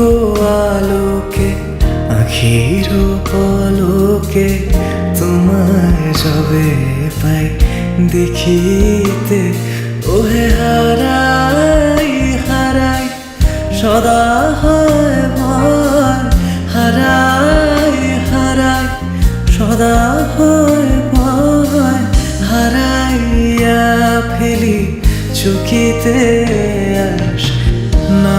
গো আলোকে, আখির পলকে, তোমায় যবে পাই দেখিতে। ওহে হারাই হারাই, সদা হয় ভয় হারাই হারাই, সদা হয় ভয় হারাইয়া ফেলি, চুকিতে আস না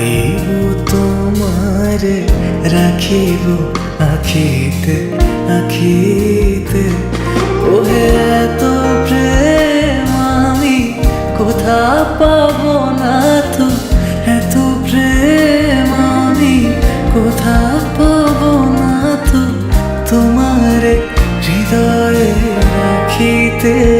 পাইব তোমার, রাখিব আখিতে আখিতে। ওহে এত প্রেম আমি কোথা পাব না তো? এত প্রেম আমি কোথা পাব না তো? তোমারে হৃদয়ে রাখিতে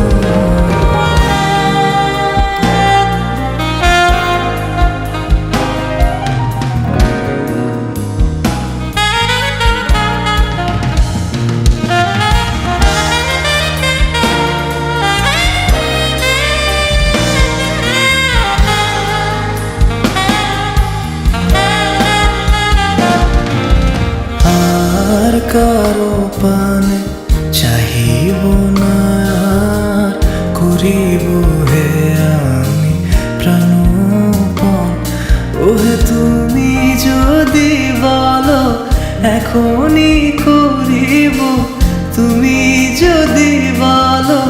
ওহে তুমি যদি বলো, এখনই করিব। তুমি যদি বলো,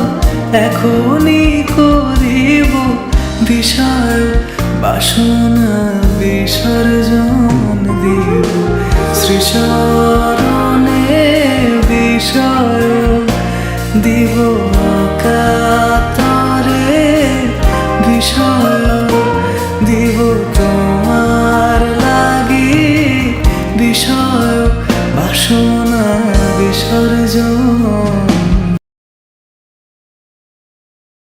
এখনই করিব। বিষয় বাসনা বিসর্জন দিব। শ্রীচরণে বিষয় দিব।